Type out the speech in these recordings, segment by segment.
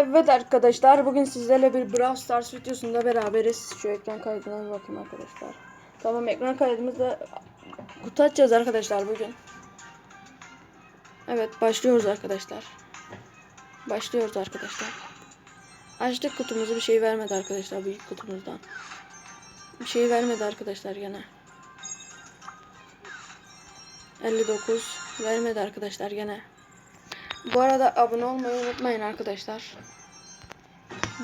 Evet arkadaşlar bugün sizlerle bir Brawl Stars videosunda beraberiz. Şu ekran kaydına bir bakayım arkadaşlar. Tamam ekran kaydımızda kutu açacağız arkadaşlar bugün. Evet başlıyoruz arkadaşlar. Başlıyoruz arkadaşlar. Açtık kutumuzu bir şey vermedi arkadaşlar büyük kutumuzdan. Bir şey vermedi arkadaşlar gene. 59 vermedi arkadaşlar gene. Bu arada abone olmayı unutmayın arkadaşlar.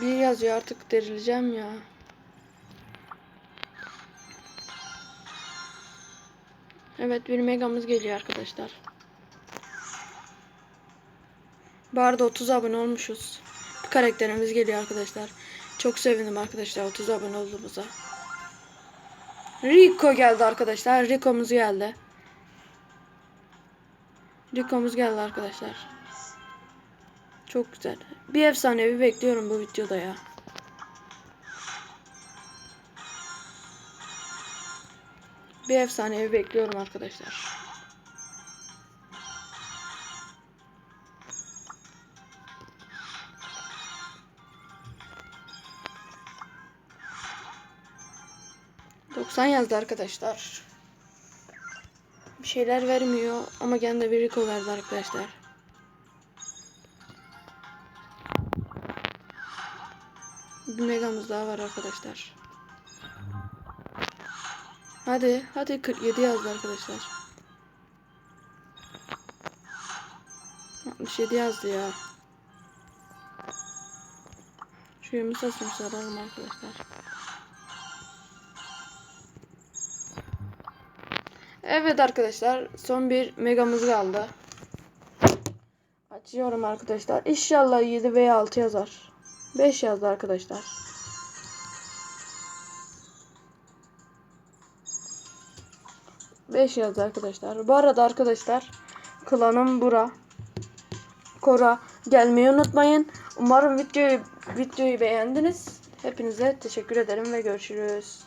Bir yazıyor artık derileceğim ya. Evet bir megamız geliyor arkadaşlar. Bu arada 30 abone olmuşuz. Bir karakterimiz geliyor arkadaşlar. Çok sevindim arkadaşlar 30 abone olduğumuza. Rico geldi arkadaşlar. Rico'muz geldi. Rico'muz geldi arkadaşlar. Çok güzel. Bir efsanevi bekliyorum bu videoda ya. Bir efsanevi bekliyorum arkadaşlar. ...90 yazdı arkadaşlar. Bir şeyler vermiyor ama gene de bir Rico verdi arkadaşlar. Bir megamız daha var arkadaşlar. Hadi, hadi 47 yazdı arkadaşlar. 67 yazdı ya. Şu yumurtasını saralım arkadaşlar. Evet arkadaşlar, son bir megamız kaldı. Açıyorum arkadaşlar. İnşallah 7 veya 6 yazar. 5 yazdı arkadaşlar. Beş yazdı arkadaşlar. Bu arada arkadaşlar klanım bura. Kora gelmeyi unutmayın. Umarım videoyu videoyu beğendiniz. Hepinize teşekkür ederim ve görüşürüz.